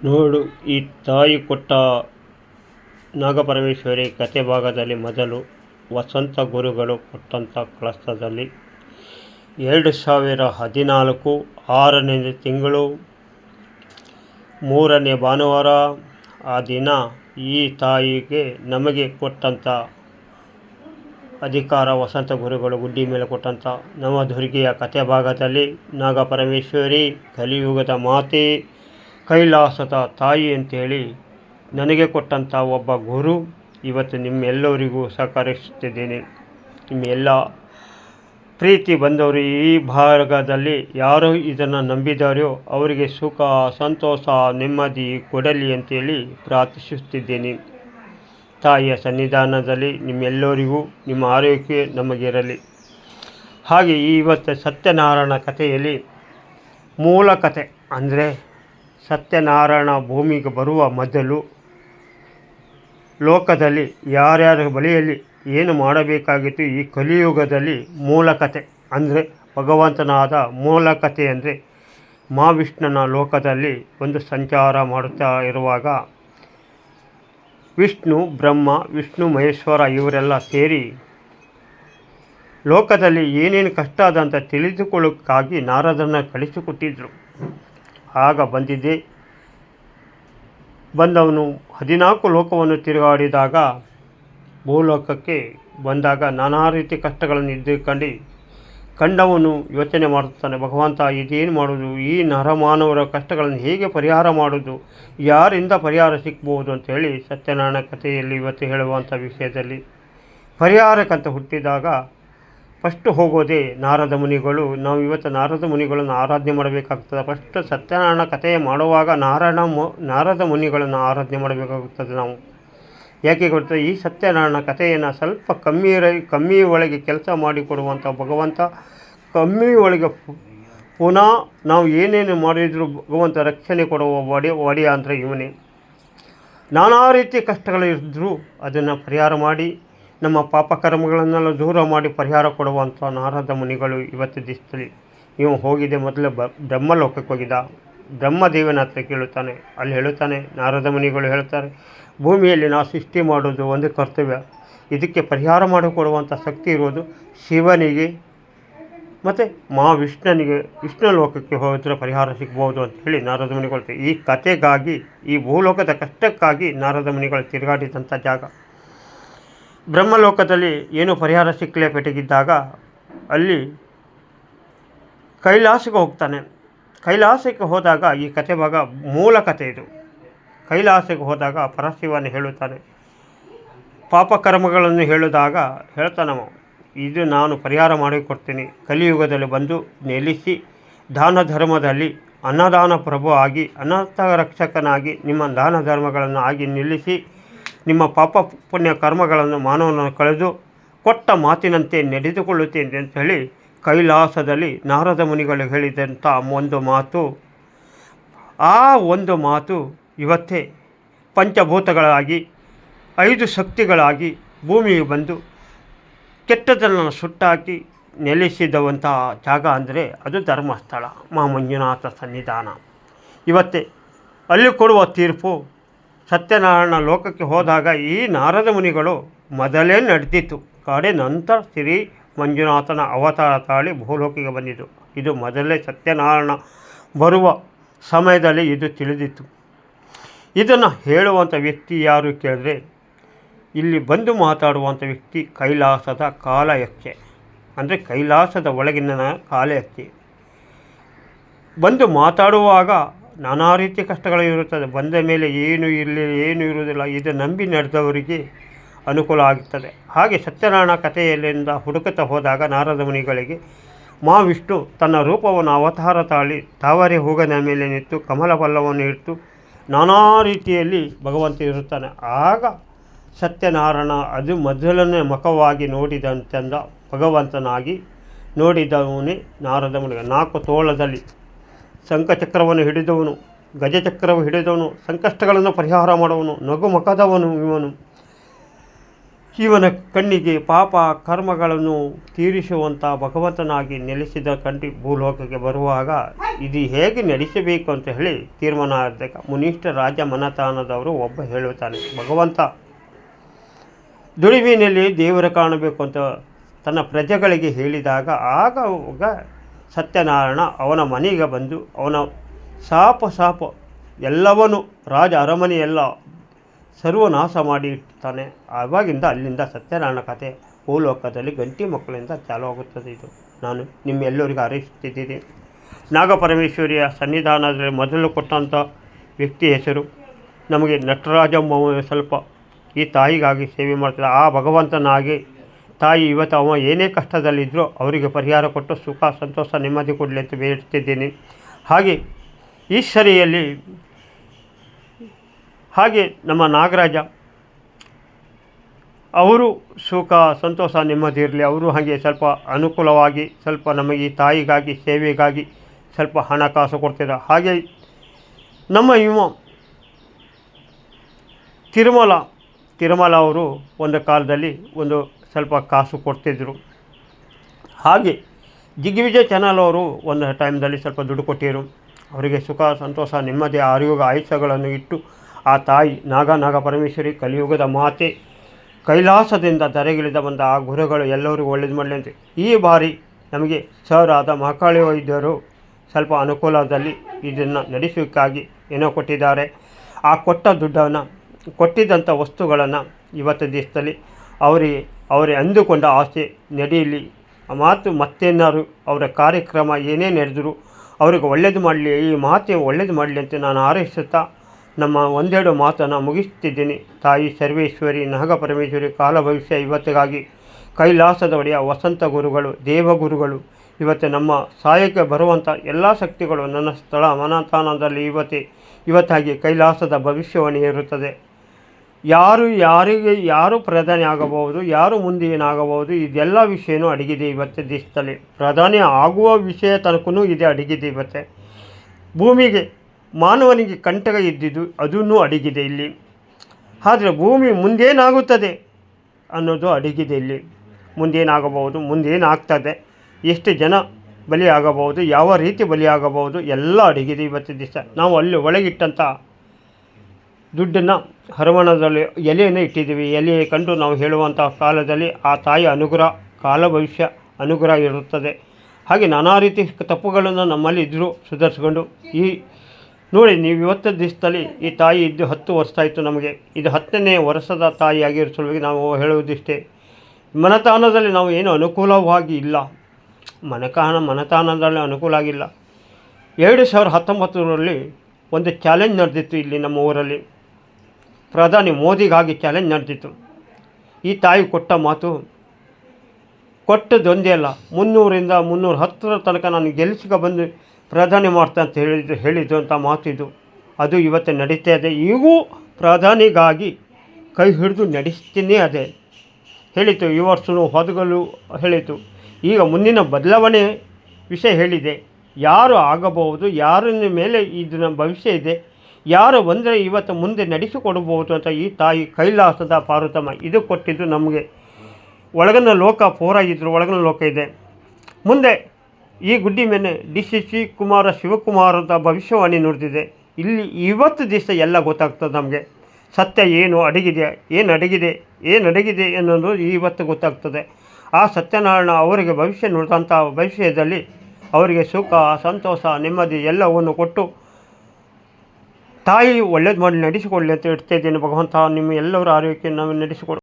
ನೋಡು, ಈ ತಾಯಿ ಕೊಟ್ಟ ನಾಗಪರಮೇಶ್ವರಿ ಕಥೆ ಭಾಗದಲ್ಲಿ ಮೊದಲು ವಸಂತ ಗುರುಗಳು ಕೊಟ್ಟಂಥ ಕಳಸದಲ್ಲಿ ಎರಡು ಸಾವಿರ ಹದಿನಾಲ್ಕು ಆರನೇ ತಿಂಗಳು ಮೂರನೇ ಭಾನುವಾರ ಆ ದಿನ ಈ ತಾಯಿಗೆ ನಮಗೆ ಕೊಟ್ಟಂಥ ಅಧಿಕಾರ ವಸಂತ ಗುರುಗಳು ಗುಡ್ಡಿ ಮೇಲೆ ಕೊಟ್ಟಂಥ ನವದುರ್ಗಿಯ ಕಥೆ ಭಾಗದಲ್ಲಿ ನಾಗಪರಮೇಶ್ವರಿ ಕಲಿಯುಗದ ಮಾತೆ ಕೈಲಾಸದ ತಾಯಿ ಅಂತೇಳಿ ನನಗೆ ಕೊಟ್ಟಂಥ ಒಬ್ಬ ಗುರು ಇವತ್ತು ನಿಮ್ಮೆಲ್ಲರಿಗೂ ಸಹಕರಿಸುತ್ತಿದ್ದೇನೆ. ನಿಮ್ಮೆಲ್ಲ ಪ್ರೀತಿ ಬಂದವರು ಈ ಭಾಗದಲ್ಲಿ ಯಾರು ಇದನ್ನು ನಂಬಿದಾರೋ ಅವರಿಗೆ ಸುಖ, ಸಂತೋಷ, ನೆಮ್ಮದಿ ಕೊಡಲಿ ಅಂತೇಳಿ ಪ್ರಾರ್ಥಿಸುತ್ತಿದ್ದೇನೆ. ತಾಯಿಯ ಸನ್ನಿಧಾನದಲ್ಲಿ ನಿಮ್ಮೆಲ್ಲರಿಗೂ ನಿಮ್ಮ ಆರೋಗ್ಯ ನಮಗಿರಲಿ. ಹಾಗೆ ಇವತ್ತು ಸತ್ಯನಾರಾಯಣ ಕಥೆಯಲ್ಲಿ ಮೂಲ ಕಥೆ ಅಂದರೆ ಸತ್ಯನಾರಾಯಣ ಭೂಮಿಗೆ ಬರುವ ಮೊದಲು ಲೋಕದಲ್ಲಿ ಯಾರ್ಯಾರ ಬಳಿಯಲ್ಲಿ ಏನು ಮಾಡಬೇಕಾಗಿತ್ತು ಈ ಕಲಿಯುಗದಲ್ಲಿ ಮೂಲಕತೆ ಅಂದರೆ ಭಗವಂತನಾದ ಮೂಲಕತೆ ಅಂದರೆ ಮಹಾವಿಷ್ಣುನ ಲೋಕದಲ್ಲಿ ಒಂದು ಸಂಚಾರ ಮಾಡುತ್ತಾ ಇರುವಾಗ ವಿಷ್ಣು, ಬ್ರಹ್ಮ, ವಿಷ್ಣು, ಮಹೇಶ್ವರ ಇವರೆಲ್ಲ ಸೇರಿ ಲೋಕದಲ್ಲಿ ಏನೇನು ಕಷ್ಟ ಅದಂತ ತಿಳಿದುಕೊಳ್ಳೋಕ್ಕಾಗಿ ನಾರದನ್ನು ಕಳಿಸಿಕೊಟ್ಟಿದ್ರು. ಆಗ ಬಂದಿದ್ದೆ. ಬಂದವನು ಹದಿನಾಲ್ಕು ಲೋಕವನ್ನು ತಿರುಗಾಡಿದಾಗ ಭೂಲೋಕಕ್ಕೆ ಬಂದಾಗ ನಾನಾ ರೀತಿ ಕಷ್ಟಗಳನ್ನು ಇದ್ದುಕೊಂಡು ಕಂಡವನು ಯೋಚನೆ ಮಾಡುತ್ತಾನೆ ಭಗವಂತ ಇದೇನು ಮಾಡೋದು? ಈ ನರಮಾನವರ ಕಷ್ಟಗಳನ್ನು ಹೇಗೆ ಪರಿಹಾರ ಮಾಡೋದು? ಯಾರಿಂದ ಪರಿಹಾರ ಸಿಗ್ಬೋದು? ಅಂತೇಳಿ ಸತ್ಯನಾರಾಯಣ ಕಥೆಯಲ್ಲಿ ಇವತ್ತು ಹೇಳುವಂಥ ವಿಷಯದಲ್ಲಿ ಪರಿಹಾರಕ್ಕಂತ ಹುಟ್ಟಿದಾಗ ಫಸ್ಟ್ ಹೋಗೋದೇ ನಾರದ ಮುನಿಗಳು. ನಾವು ಇವತ್ತು ನಾರದ ಮುನಿಗಳನ್ನು ಆರಾಧನೆ ಮಾಡಬೇಕಾಗ್ತದೆ. ಫಸ್ಟ್ ಸತ್ಯನಾರಾಯಣ ಕಥೆ ಮಾಡುವಾಗ ನಾರಾಯಣ ಮು, ನಾರದ ಮುನಿಗಳನ್ನು ಆರಾಧನೆ ಮಾಡಬೇಕಾಗುತ್ತದೆ ನಾವು. ಯಾಕೆ ಗೊತ್ತಾ? ಈ ಸತ್ಯನಾರಾಯಣ ಕಥೆಯನ್ನು ಸ್ವಲ್ಪ ಕಮ್ಮಿ ಕಮ್ಮಿ ಒಳಗೆ ಕೆಲಸ ಮಾಡಿಕೊಡುವಂಥ ಭಗವಂತ, ಕಮ್ಮಿ ಒಳಗೆ ಪುನಃ ನಾವು ಏನೇನು ಮಾಡಿದರೂ ಭಗವಂತ ರಕ್ಷಣೆ ಕೊಡುವ ಒಡೆ, ಒಡೆಯ ಅಂದರೆ ಇವನೇ. ನಾನಾ ರೀತಿ ಕಷ್ಟಗಳು ಇದ್ದರೂ ಅದನ್ನು ಪರಿಹಾರ ಮಾಡಿ ನಮ್ಮ ಪಾಪಕರ್ಮಗಳನ್ನೆಲ್ಲ ದೂರ ಮಾಡಿ ಪರಿಹಾರ ಕೊಡುವಂಥ ನಾರದ ಮುನಿಗಳು ಇವತ್ತು ದಿಸ್ತಲಿ ನೀವು ಹೋಗಿದೆ ಮೊದಲು ಬ, ಬ್ರಹ್ಮಲೋಕಕ್ಕೆ ಹೋಗಿದ್ದ. ಬ್ರಹ್ಮದೇವನ ಹತ್ರ ಕೇಳುತ್ತಾನೆ. ಅಲ್ಲಿ ಹೇಳುತ್ತಾನೆ, ನಾರದ ಮುನಿಗಳು ಹೇಳ್ತಾರೆ, ಭೂಮಿಯಲ್ಲಿ ನಾವು ಸೃಷ್ಟಿ ಮಾಡೋದು ಒಂದು ಕರ್ತವ್ಯ. ಇದಕ್ಕೆ ಪರಿಹಾರ ಮಾಡಿಕೊಡುವಂಥ ಶಕ್ತಿ ಇರೋದು ಶಿವನಿಗೆ ಮತ್ತು ಮಹಾವಿಷ್ಣನಿಗೆ ವಿಷ್ಣು ಲೋಕಕ್ಕೆ ಹೋದರೆ ಪರಿಹಾರ ಸಿಗ್ಬೋದು ಅಂತ ಹೇಳಿ ನಾರದ ಮುನಿಗಳು ಈ ಕಥೆಗಾಗಿ, ಈ ಭೂಲೋಕದ ಕಷ್ಟಕ್ಕಾಗಿ ನಾರದ ಮುನಿಗಳು ತಿರುಗಾಡಿದಂಥ ಜಾಗ. ಬ್ರಹ್ಮಲೋಕದಲ್ಲಿ ಏನು ಪರಿಹಾರ ಸಿಕ್ಕಲೇ ಪೆಟಗಿದ್ದಾಗ ಅಲ್ಲಿ ಕೈಲಾಸಕ್ಕೆ ಹೋಗ್ತಾನೆ. ಕೈಲಾಸಕ್ಕೆ ಹೋದಾಗ ಈ ಕಥೆ ಭಾಗ ಮೂಲ ಕಥೆ ಇದು. ಕೈಲಾಸಕ್ಕೆ ಹೋದಾಗ ಪರಶಿವನ ಹೇಳುತ್ತಾನೆ. ಪಾಪಕರ್ಮಗಳನ್ನು ಹೇಳಿದಾಗ ಹೇಳ್ತಾನವ ಇದು ನಾನು ಪರಿಹಾರ ಮಾಡಿಕೊಡ್ತೀನಿ. ಕಲಿಯುಗದಲ್ಲಿ ಬಂದು ನೆಲೆಸಿ ದಾನ ಧರ್ಮದಲ್ಲಿ ಅನ್ನದಾನ ಪ್ರಭು ಆಗಿ ಅನಾಥ ರಕ್ಷಕನಾಗಿ ನಿಮ್ಮ ದಾನ ಧರ್ಮಗಳನ್ನು ಆಗಿ ನಿಲ್ಲಿಸಿ ನಿಮ್ಮ ಪಾಪ ಪುಣ್ಯ ಕರ್ಮಗಳನ್ನು ಮಾನವನನ್ನು ಕಳೆದು ಕೊಟ್ಟ ಮಾತಿನಂತೆ ನಡೆದುಕೊಳ್ಳುತ್ತೇನೆ ಅಂತ ಹೇಳಿ ಕೈಲಾಸದಲ್ಲಿ ನಾರದ ಮುನಿಗಳು ಹೇಳಿದಂಥ ಒಂದು ಮಾತು, ಆ ಒಂದು ಮಾತು ಇವತ್ತೇ ಪಂಚಭೂತಗಳಾಗಿ, ಐದು ಶಕ್ತಿಗಳಾಗಿ ಭೂಮಿಗೆ ಬಂದು ಕೆಟ್ಟದನ್ನು ಸುಟ್ಟಾಕಿ ನೆಲೆಸಿದವಂಥ ಜಾಗ ಅಂದರೆ ಅದು ಧರ್ಮಸ್ಥಳ, ಮಾ ಮಂಜುನಾಥ ಸನ್ನಿಧಾನ. ಇವತ್ತೇ ಅಲ್ಲಿ ಕೊಡುವ ತೀರ್ಪು ಸತ್ಯನಾರಾಯಣ ಲೋಕಕ್ಕೆ ಹೋದಾಗ ಈ ನಾರದ ಮುನಿಗಳು ಮೊದಲೇ ನಡೆದಿತ್ತು. ಕಾಡೆ ನಂತರ ಶ್ರೀ ಮಂಜುನಾಥನ ಅವತಾರ ತಾಳಿ ಭೂಲೋಕಿಗೆ ಬಂದಿತು. ಇದು ಮೊದಲೇ ಸತ್ಯನಾರಾಯಣ ಬರುವ ಸಮಯದಲ್ಲಿ ಇದು ತಿಳಿದಿತ್ತು. ಇದನ್ನು ಹೇಳುವಂಥ ವ್ಯಕ್ತಿ ಯಾರು ಕೇಳಿದ್ರೆ, ಇಲ್ಲಿ ಬಂದು ಮಾತಾಡುವಂಥ ವ್ಯಕ್ತಿ ಕೈಲಾಸದ ಕಾಲಯಕ್ಷೆ ಅಂದರೆ ಕೈಲಾಸದ ಒಳಗಿನ ಕಾಲಯಕ್ಷೆ ಬಂದು ಮಾತಾಡುವಾಗ ನಾನಾ ರೀತಿಯ ಕಷ್ಟಗಳು ಇರುತ್ತದೆ. ಬಂದ ಮೇಲೆ ಏನು ಇರಲಿ ಏನು ಇರುವುದಿಲ್ಲ. ಇದು ನಂಬಿ ನಡೆದವರಿಗೆ ಅನುಕೂಲ ಆಗುತ್ತದೆ ಹಾಗೆ ಸತ್ಯನಾರಾಯಣ ಕಥೆಯಲ್ಲಿಂದ ಹುಡುಕುತ್ತಾ ಹೋದಾಗ ನಾರದ ಮುನಿಗಳಿಗೆ ಮಹಾವಿಷ್ಣು ತನ್ನ ರೂಪವನ್ನು ಅವತಾರ ತಾಳಿ, ತಾವರೆ ಹೋಗದ ಮೇಲೆ ನಿಂತು ಕಮಲ ಬಲ್ಲವನ್ನು ಇಟ್ಟು ನಾನಾ ರೀತಿಯಲ್ಲಿ ಭಗವಂತ ಇರುತ್ತಾನೆ. ಆಗ ಸತ್ಯನಾರಾಯಣ ಅದು ಮೊದಲನೇ ಮುಖವಾಗಿ ನೋಡಿದಂತೆಂದ ಭಗವಂತನಾಗಿ ನೋಡಿದವನೇ ನಾರದ ಮುನಿಗ ನಾಲ್ಕು ತೋಳದಲ್ಲಿ ಶಂಖಚಕ್ರವನ್ನು ಹಿಡಿದವನು ಗಜಚಕ್ರವನ್ನು ಹಿಡಿದವನು, ಸಂಕಷ್ಟಗಳನ್ನು ಪರಿಹಾರ ಮಾಡುವನು ನಗು ಮಕದವನು ಇವನು. ಇವನ ಕಣ್ಣಿಗೆ ಪಾಪ ಕರ್ಮಗಳನ್ನು ತೀರಿಸುವಂಥ ಭಗವಂತನಾಗಿ ನೆಲೆಸಿದ ಕಂಡಿ ಭೂಲೋಕಕ್ಕೆ ಬರುವಾಗ, ಇದು ಹೇಗೆ ನಡೆಸಬೇಕು? ಅಂತ ಹೇಳಿ ತೀರ್ಮಾನ ಆದಾಗ ಮುನಿಷ್ಠ ರಾಜ ಮನತಾನದವರು ಒಬ್ಬ ಹೇಳುತ್ತಾನೆ, ಭಗವಂತ, ದುಡಿಮೆಯಲ್ಲಿ ದೇವರ ಕಾಣಬೇಕು ಅಂತ ತನ್ನ ಪ್ರಜೆಗಳಿಗೆ ಹೇಳಿದಾಗ, ಆಗ ಸತ್ಯನಾರಾಯಣ ಅವನ ಮನೆಗೆ ಬಂದು ಅವನ ಶಾಪ ಶಾಪ ಎಲ್ಲವನು ರಾಜ ಅರಮನೆಯೆಲ್ಲ ಸರ್ವನಾಶ ಮಾಡಿ ಇಡ್ತಾನೆ. ಆವಾಗಿಂದ ಅಲ್ಲಿಂದ ಸತ್ಯನಾರಾಯಣ ಕಥೆ ಭೂಲೋಕದಲ್ಲಿ ಗಂಟಿ ಮಕ್ಕಳಿಂದ ಚಾಲು ಆಗುತ್ತದೆ ಇದು. ನಾನು ನಿಮ್ಮೆಲ್ಲರಿಗೂ ಹಾರೈಸುತ್ತಿದ್ದೀನಿ. ನಾಗಪರಮೇಶ್ವರಿಯ ಸನ್ನಿಧಾನದಲ್ಲಿ ಮೊದಲು ಕೊಟ್ಟಂಥ ವ್ಯಕ್ತಿ ಹೆಸರು ನಮಗೆ ನಟರಾಜಮ್ಮ ಸ್ವಲ್ಪ ಈ ತಾಯಿಗಾಗಿ ಸೇವೆ ಮಾಡ್ತಾರೆ ಆ ಭಗವಂತನಾಗಿ ತಾಯಿ ಇವತ್ತು ಅವ ಏನೇ ಕಷ್ಟದಲ್ಲಿದ್ದರೂ ಅವರಿಗೆ ಪರಿಹಾರ ಕೊಟ್ಟು ಸುಖ, ಸಂತೋಷ, ನೆಮ್ಮದಿ ಕೊಡಲಿ ಅಂತ ಬೇಡ್ತಿದ್ದೀನಿ. ಹಾಗೆ ಈಶ್ವರಿಯಲ್ಲಿ, ಹಾಗೆ ನಮ್ಮ ನಾಗರಾಜ, ಅವರು ಸುಖ, ಸಂತೋಷ, ನೆಮ್ಮದಿ ಇರಲಿ. ಅವರು ಹಾಗೆ ಸ್ವಲ್ಪ ಅನುಕೂಲವಾಗಿ, ಸ್ವಲ್ಪ ನಮಗೆ ತಾಯಿಗಾಗಿ, ಸೇವೆಗಾಗಿ ಸ್ವಲ್ಪ ಹಣಕಾಸು ಕೊಡ್ತಿದ್ದ ಹಾಗೆ ನಮ್ಮ ಇವ ತಿರುಮಲ ತಿರುಮಲ ಅವರು ಒಂದು ಕಾಲದಲ್ಲಿ ಒಂದು ಸ್ವಲ್ಪ ಕಾಸು ಕೊಡ್ತಿದ್ದರು ಹಾಗೆ ದಿಗ್ವಿಜಯ್ ಚಾನಲ್ ಅವರು ಒಂದು ಟೈಮ್ದಲ್ಲಿ ಸ್ವಲ್ಪ ದುಡ್ಡು ಕೊಟ್ಟಿದ್ದರು ಅವರಿಗೆ ಸುಖ, ಸಂತೋಷ, ನೆಮ್ಮದಿ, ಆರೋಗ್ಯ, ಆಯುಷ್ಯಗಳನ್ನು ಇಟ್ಟು ಆ ತಾಯಿ ನಾಗ ನಾಗ ಪರಮೇಶ್ವರಿ ಕಲಿಯುಗದ ಮಾತೆ ಕೈಲಾಸದಿಂದ ಧರೆಗಿಳಿದ ಬಂದ ಆ ಗುರುಗಳು ಎಲ್ಲರಿಗೂ ಒಳ್ಳೇದು ಮಾಡಲಿ ಅಂತ. ಈ ಬಾರಿ ನಮಗೆ ಸರ್ ಆದ ಮಹಾಕಾಳಿ ವೈದ್ಯರು ಸ್ವಲ್ಪ ಅನುಕೂಲದಲ್ಲಿ ಇದನ್ನು ನಡೆಸೋಕ್ಕಾಗಿ ಏನೋ ಕೊಟ್ಟಿದ್ದಾರೆ. ಆ ಕೊಟ್ಟ ದುಡ್ಡನ್ನು, ಕೊಟ್ಟಿದ್ದಂಥ ವಸ್ತುಗಳನ್ನು ಇವತ್ತು ದಿವಸದಲ್ಲಿ ಅವರಿಗೆ ಅವರೇ ಅಂದುಕೊಂಡ ಆಸೆ ನಡೆಯಲಿ. ಆ ಮಾತು ಮತ್ತೇನಾರು ಅವರ ಕಾರ್ಯಕ್ರಮ ಏನೇ ನಡೆದರೂ ಅವರಿಗೆ ಒಳ್ಳೇದು ಮಾಡಲಿ, ಈ ಮಾತೆ ಒಳ್ಳೇದು ಮಾಡಲಿ ಅಂತ ನಾನು ಹಾರೈಸುತ್ತಾ ನಮ್ಮ ಒಂದೆರಡು ಮಾತನ್ನು ಮುಗಿಸ್ತಿದ್ದೀನಿ. ತಾಯಿ ಸರ್ವೇಶ್ವರಿ ನಾಗಪರಮೇಶ್ವರಿ ಕಾಲ ಭವಿಷ್ಯ ಇವತ್ತಿಗಾಗಿ ಕೈಲಾಸದ ಒಡೆಯ ವಸಂತ ಗುರುಗಳು ದೇವಗುರುಗಳು ಇವತ್ತು ನಮ್ಮ ಸಹಾಯಕ್ಕೆ ಬರುವಂಥ ಎಲ್ಲ ಶಕ್ತಿಗಳು ನನ್ನ ಸ್ಥಳ ಮನತಾನದಲ್ಲಿ ಇವತ್ತೇ, ಇವತ್ತಾಗಿ ಕೈಲಾಸದ ಭವಿಷ್ಯವಾಣಿ ಇರುತ್ತದೆ. ಯಾರು ಯಾರಿಗೆ ಯಾರು ಪ್ರಧಾನಿ ಆಗಬಹುದು, ಯಾರು ಮುಂದೆ ಏನಾಗಬಹುದು ಇದೆಲ್ಲ ವಿಷಯನೂ ಅಡಗಿದೆ ಇವತ್ತು ದೇಶದಲ್ಲಿ. ಪ್ರಧಾನಿ ಆಗುವ ವಿಷಯ ತನಕನೂ ಇದೆ, ಅಡಗಿದೆ ಇವತ್ತೆ. ಭೂಮಿಗೆ, ಮಾನವನಿಗೆ ಕಂಟಕ ಇದ್ದಿದ್ದು ಅದನ್ನು ಅಡಗಿದೆ ಇಲ್ಲಿ. ಆದರೆ ಭೂಮಿ ಮುಂದೇನಾಗುತ್ತದೆ ಅನ್ನೋದು ಅಡಗಿದೆ ಇಲ್ಲಿ. ಮುಂದೇನಾಗಬಹುದು, ಮುಂದೇನಾಗ್ತದೆ. ಎಷ್ಟು ಜನ ಬಲಿಯಾಗಬಹುದು, ಯಾವ ರೀತಿ ಬಲಿಯಾಗಬಹುದು, ಎಲ್ಲ ಅಡಗಿದೆ ಇವತ್ತು ದಿವಸ ನಾವು ಅಲ್ಲಿ ಒಳಗಿಟ್ಟಂಥ ದುಡ್ಡನ್ನು ಹರವಣದಲ್ಲಿ ಎಲೆಯನ್ನು ಇಟ್ಟಿದ್ದೀವಿ. ಎಲೆ ಕಂಡು ನಾವು ಹೇಳುವಂಥ ಕಾಲದಲ್ಲಿ ಆ ತಾಯಿ ಅನುಗ್ರಹ, ಕಾಲ ಭವಿಷ್ಯ ಅನುಗ್ರಹ ಇರುತ್ತದೆ. ಹಾಗೆ ನಾನಾ ರೀತಿ ತಪ್ಪುಗಳನ್ನು ನಮ್ಮಲ್ಲಿ ಇದ್ದರೂ ಸುಧಾರಿಸ್ಕೊಂಡು ಈ ನೋಡಿ ನೀವು ಇವತ್ತಿನ ದಿವಸದಲ್ಲಿ ಈ ತಾಯಿ ಇದ್ದು ಹತ್ತು ವರ್ಷ ಆಯಿತು ನಮಗೆ. ಇದು ಹತ್ತನೇ ವರ್ಷದ ತಾಯಿಯಾಗಿರೋ ಸಲುವಾಗಿ ನಾವು ಹೇಳುವುದಿಷ್ಟೇ. ಮನತಾನದಲ್ಲಿ ನಾವು ಏನು ಅನುಕೂಲವಾಗಿ ಇಲ್ಲ. ಮನಕಾನ, ಮನತಾನದಲ್ಲಿ ಅನುಕೂಲ ಆಗಿಲ್ಲ. ಎರಡು ಸಾವಿರದ ಹತ್ತೊಂಬತ್ತರಲ್ಲಿ ಒಂದು ಚಾಲೆಂಜ್ ನಡೆದಿತ್ತು ಇಲ್ಲಿ ನಮ್ಮ ಊರಲ್ಲಿ. ಪ್ರಧಾನಿ ಮೋದಿಗಾಗಿ ಚಾಲೆಂಜ್ ನಡೆದಿತ್ತು. ಈ ತಾಯಿ ಕೊಟ್ಟ ಮಾತು ಕೊಟ್ಟದೊಂದೇ ಅಲ್ಲ, ಮುನ್ನೂರಿಂದ ಮುನ್ನೂರ ಹತ್ತರ ತನಕ ನಾನು ಗೆಲ್ಲಿಸಿಕ ಬಂದು ಪ್ರಧಾನಿ ಮಾಡ್ತಾ ಅಂತ ಹೇಳಿದ್ದು ಹೇಳಿದ್ದು ಅಂತ ಮಾತಿದ್ದು ಅದು ಇವತ್ತು ನಡೀತಾ ಇದೆ. ಈಗೂ ಪ್ರಧಾನಿಗಾಗಿ ಕೈ ಹಿಡಿದು ನಡೆಸ್ತೀನಿ ಅದೇ. ಹೇಳಿತು, ಈ ವರ್ಷನೂ ಹೊದಗಲು, ಹೇಳಿತು. ಈಗ ಮುಂದಿನ ಬದಲಾವಣೆ ವಿಷಯ ಹೇಳಿದೆ. ಯಾರು ಆಗಬಹುದು ಯಾರ ಮೇಲೆ ಇದನ್ನ ಭವಿಷ್ಯ ಇದೆ ಯಾರು ಬಂದರೆ ಇವತ್ತು ಮುಂದೆ ನಡೆಸಿಕೊಡಬಹುದು ಅಂತ ಈ ತಾಯಿ ಕೈಲಾಸದ ಪಾರ್ವತಮ್ಮ ಇದು ಕೊಟ್ಟಿದ್ದು ನಮಗೆ. ಒಳಗನ ಲೋಕ ಪೂರ ಇದ್ರು, ಒಳಗನ ಲೋಕ ಇದೆ. ಮುಂದೆ ಈ ಗುಡ್ಡಿ ಮೇಲೆ D C C Kumara Shivakumar ಅಂತ ಭವಿಷ್ಯವಾಣಿ ನೋಡ್ತಿದೆ ಇಲ್ಲಿ ಇವತ್ತು ದಿವಸ ಎಲ್ಲ ಗೊತ್ತಾಗ್ತದೆ ನಮಗೆ. ಸತ್ಯ ಏನು ಅಡಗಿದೆ ಏನು ಅಡಗಿದೆ ಏನು ಅಡಗಿದೆ ಅನ್ನೋದು ಇವತ್ತು ಗೊತ್ತಾಗ್ತದೆ. ಆ ಸತ್ಯನಾರಾಯಣ ಅವರಿಗೆ ಭವಿಷ್ಯ ನೋಡಿದಂಥ ಭವಿಷ್ಯದಲ್ಲಿ ಅವರಿಗೆ ಸುಖ, ಸಂತೋಷ, ನೆಮ್ಮದಿ ಎಲ್ಲವನ್ನು ಕೊಟ್ಟು ತಾಯಿ ಒಳ್ಳೇದು ಮಾಡಿ ನಡೆಸಿಕೊಳ್ಳಿ ಅಂತ ಇಡ್ತಾ ಇದ್ದೇನೆ ಭಗವಂತ. ನಿಮ್ಮ ಎಲ್ಲರ ಆರೋಗ್ಯಕ್ಕೆ ನಾವು ನಡೆಸಿಕೊಡು